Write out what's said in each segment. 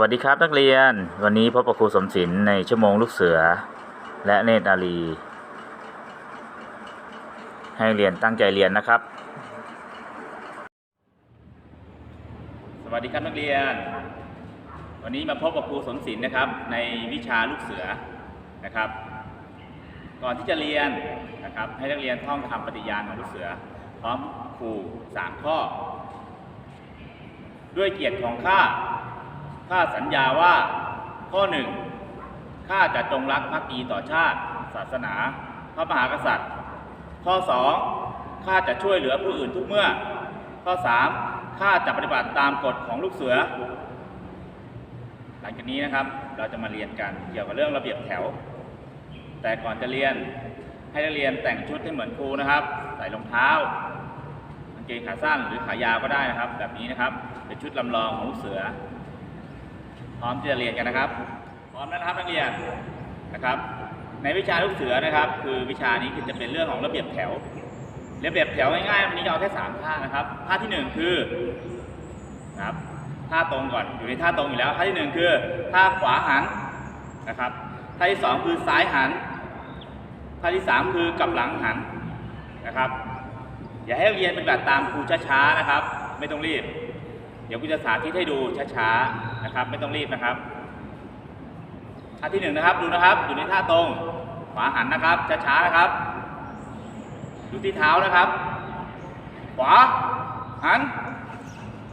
วัสดีครับนักเรียน วันนี้พบกับครูสมศิลป์ในชั่วโมงลูกเสือ และเนตรนารีให้เรียนตั้งใจเรียนนะครับ สวัสดีครับนักเรียน วันนี้มาพบกับครูสมศิลป์นะครับ ในวิชาลูกเสือนะครับ ก่อนที่จะเรียนนะครับ ให้นักเรียนท่องคำปฏิญาณของลูกเสือ พร้อมครูสามข้อ ด้วยเกียรติของข้า ข้าสัญญาว่า ข้อหนึ่งข้าจะจงรักภักดีต่อชาติ ศาสนา พระมหากษัตริย์ ข้อสองข้าจะช่วยเหลือผู้อื่นทุกเมื่อ ข้อสามข้าจะปฏิบัติตามกฎของลูกเสือ หลังจากนี้นะครับเราจะมาเรียนกันเกี่ยวกับเรื่องระเบียบแถว แต่ก่อนจะเรียนให้นักเรียนแต่งชุดให้เหมือนครูนะครับ ใส่รองเท้ากางเกงขาสั้นหรือขายาวก็ได้นะครับ แบบนี้นะครับเป็นชุดลำลองของลูกเสือ ร้อมที่จะเรียนกันนะครับ พร้อมแล้วนะครับนักเรียนนะครับ ในวิชาลูกเสือนะครับ คือวิชานี้คือจะเป็นเรื่องของระเบียบแถว ระเบียบแถวง่ายๆวันนี้จะเอาแค่สามท่านะครับท่าที่หนึ่งคือนะครับท่าตรงก่อนอยู่ในท่าตรงอยู่แล้วท่าที่หนึ่งคือท่าขวาหันนะครับท่าที่สองคือซ้ายหันท่าที่สามคือกลับหลังหันนะครับ อย่าให้นักเรียนเปฏิบัติตามครูช้าๆนะครับ ไม่ต้องรีบ เดี๋ยวกูจะสาธิตให้ดูช้าๆ นะครับ ไม่ต้องรีบนะครับท่าที่หนึ่งนะครับดูนะครับอยู่ในท่าตรงขวาหันนะครับช้าๆนะครับดูที่เท้านะครับ ขวาหัน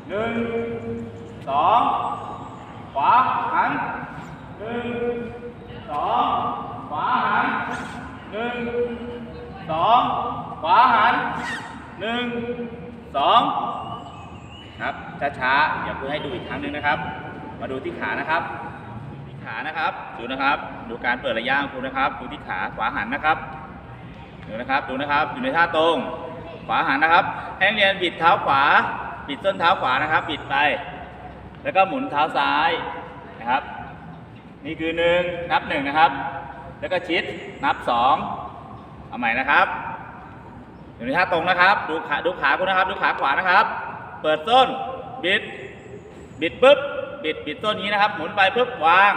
หนึ่งสองขวาหันหนึ่งสองขวาหันหนึ่งสองขวาหันหนึ่งสองครับช้าๆอย่าเพื่อให้ดูอีกครั้งหนึ่งนะครับ มาดูที่ขานะครับที่ขานะครับดูนะครับ ดูการเปิดระยะของคุณนะครับ ดูที่ขาขวาหันนะครับดูนะครับดูนะครับอยู่ในท่าตรงขวาหันนะครับให้เรียนบิดเท้าขวาบิดส้นเท้าขวานะครับบิดไป แล้วก็หมุนเท้าซ้ายนะครับ นี่คือหนึ่งนับหนึ่งนะครับ แล้วก็ชิดนับสองเอาใหม่นะครับอยู่ในท่าตรงนะครับ ดูขาดูขาคุณนะครับ ดูขาขวานะครับ เปิดส้นบิดบิดปุ๊บ บิดบิดส้นนี้นะครับ หมุนไปปุ๊บวาง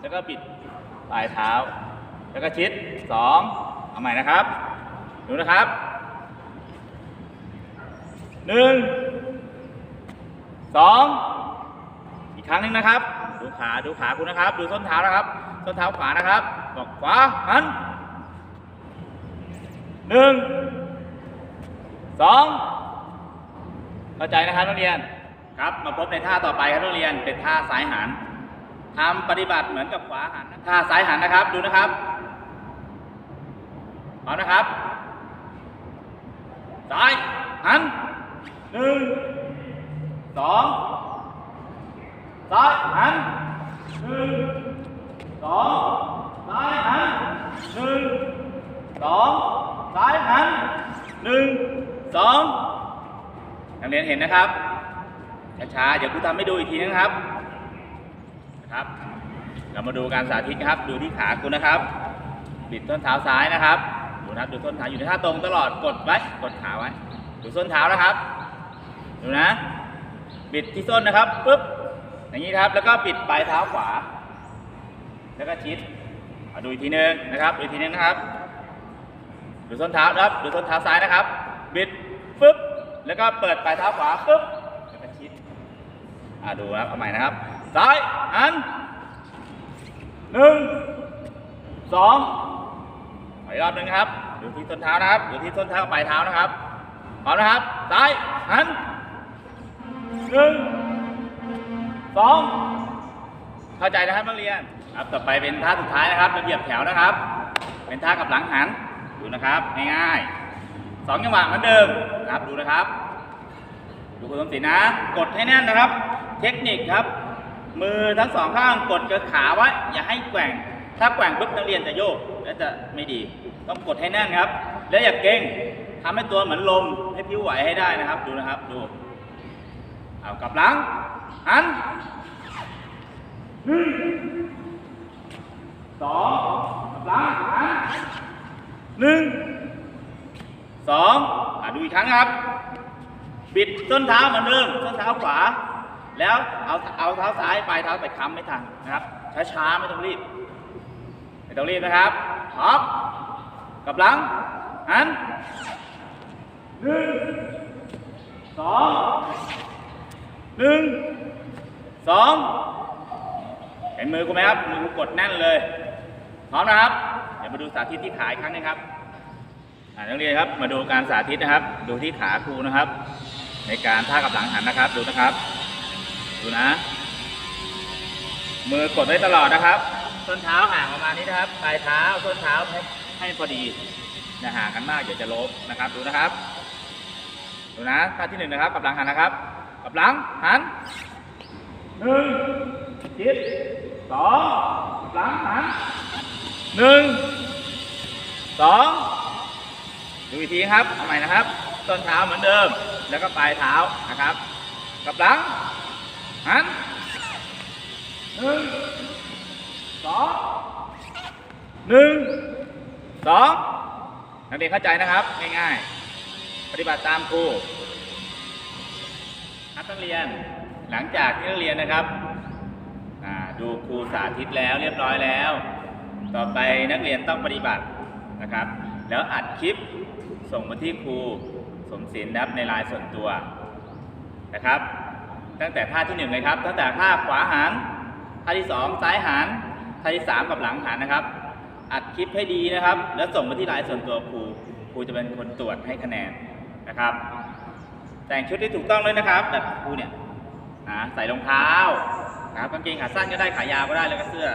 แล้วก็บิดปลายเท้า แล้วก็ชิดสองเอาใหม่นะครับ ดูนะครับหนึ่งสองอีกครั้งหนึ่งนะครับ ดูขาดูขาคุณนะครับ ดูส้นเท้านะครับ ส้นเท้าขวานะครับ บอกขวาหันหนึ่งสองเข้าใจนะครับนักเรียน ครับ มาพบในท่าต่อไปครับนักเรียนเป็นท่าซ้ายหันทำปฏิบัติเหมือนกับขวาหันท่าซ้ายหันนะครับ ดูนะครับพร้อมนะครับซ้ายหันหนึ่งสองซ้ายหันหนึ่งสองซ้ายหันหนึ่งสองซ้ายหันหนึ่งสองนักเรียนเห็นนะครับ ช้าๆ เดี๋ยวครูทำให้ดูอีกทีนึงครับนะครับ เรามาดูการสาธิตครับ ดูที่ขาคุณนะครับ บิดต้นเท้าซ้ายนะครับดูนะครับ ดูต้นเท้าอยู่ในท่าตรงตลอด กดไว้ กดขาไว้ ดูส้นเท้านะครับ ดูนะ บิดที่ส้นนะครับปุ๊บ อย่างนี้ครับ แล้วก็บิดปลายเท้าขวา แล้วก็ชิดเอาดูอีกทีนึงนะครับ ดูอีกทีนึงนะครับ ดูส้นเท้านะครับ ดูส้นเท้าซ้ายนะครับ บิดปุ๊บ แล้วก็เปิดปลายเท้าขวาปุ๊บ อ่าดูนะครับเอาใหม่นะครับ ซ้ายหันหนึ่งสองขออีกรอบหนึ่งครับดูที่ส้นเท้านะครับดูที่ส้นเท้ากับปลายเท้านะครับพร้อมนะครับ ซ้าย หันหนึ่งสองเข้าใจนะครับนักเรียน ครับ ต่อไปเป็นท่าสุดท้ายนะครับระเบียบแถวนะครับ เป็นท่ากับหลังหัน ดูนะครับ ง่ายๆสองจังหวะเหมือนเดิมนะครับ ดูนะครับ ดูคุณสมศรีนะ กดให้แน่นนะครับ เทคนิคครับ มือทั้งสองข้างกดกับขาไว้อย่าให้แกว่ง ถ้าแกว่งปุ๊บนักเรียนจะโยกและจะไม่ดี ต้องกดให้แน่นครับ แล้วอย่าเก่งทำให้ตัวเหมือนลมให้พิ้วไหวให้ได้นะครับ ดูนะครับดูเอากลับหลังหันหนึ่งสองกลับหลังหันหนึ่งสองอะดูอีกครั้งครับ บิดต้นเท้าเหมือนเดิมต้นเท้าขวา แล้วเอาเอาเท้าซ้ายปลายเท้าไปค้ำไม่ทันนะครับ ช้าๆ ไม่ต้องรีบ ไม่ต้องรีบนะครับพร้อมกับหลังหันหนึ่งสองหนึ่งสองเห็นมือกูไหมครับ มือกูกดแน่นเลยพร้อมนะครับ เดี๋ยวมาดูสาธิตที่ขาอีกครั้งนึงครับอ่านักเรียนครับ มาดูการสาธิตนะครับ ดูที่ขาครูนะครับ ในการท่ากับหลังหันนะครับ ดูนะครับ ดูนะ มือกดไว้ตลอดนะครับ ส้นเท้าห่างประมาณนี้นะครับ ปลายเท้าส้นเท้าให้ให้พอดีอย่าห่างกันมากเดี๋ยวจะลบนะครับ ดูนะครับ ดูนะท่าที่หนึ่งนะครับกับหลังหันนะครับกับหลังหันหนึ่งจิตสองกับหลังหันหนึ่งสองดูอีกทีครับทำไมนะครับ ต้นเท้าเหมือนเดิม แล้วก็ปลายเท้านะครับ กับหลัง หันหนึ่งสองหนึ่งสองนักเรียนเข้าใจนะครับ ง่ายๆ ปฏิบัติตามครูครับนักเรียน หลังจากที่นักเรียนนะครับอ่าดูครูสาธิตแล้วเรียบร้อยแล้ว ต่อไปนักเรียนต้องปฏิบัตินะครับ แล้วอัดคลิปส่งมาที่ครูสมศิลป์นะครับในไลน์ส่วนตัวนะครับ ตั้งแต่ท่าที่หนึ่งเลยครับ ตั้งแต่ท่าขวาหันท่าที่สองซ้ายหันท่าที่สามกับหลังหันนะครับ อัดคลิปให้ดีนะครับ แล้วส่งมาที่ไลน์ส่วนตัวครูครูจะเป็นคนตรวจให้คะแนนนะครับ แต่งชุดที่ถูกต้องเลยนะครับแบบครูเนี่ยนะใส่รองเท้านะครับกางเกงขาสั้นก็ได้ขายาวก็ได้แล้วก็เสื้อ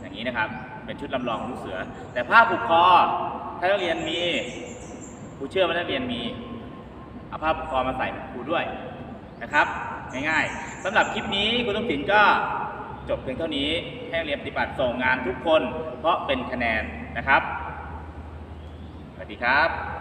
อย่างนี้นะครับ เป็นชุดลำลองลูกเสือ แต่ผ้าผูกคอถ้านักเรียนมีครูเชื่อว่านักเรียนมีเอาผ้าผูกคอมาใส่ครูด้วย นะครับ ง่ายๆสำหรับคลิปนี้คุณต้องสินก็จบเพียงเท่านี้ให้เรียนปฏิบัติส่งงานทุกคน เพราะเป็นคะแนนนะครับ สวัสดีครับ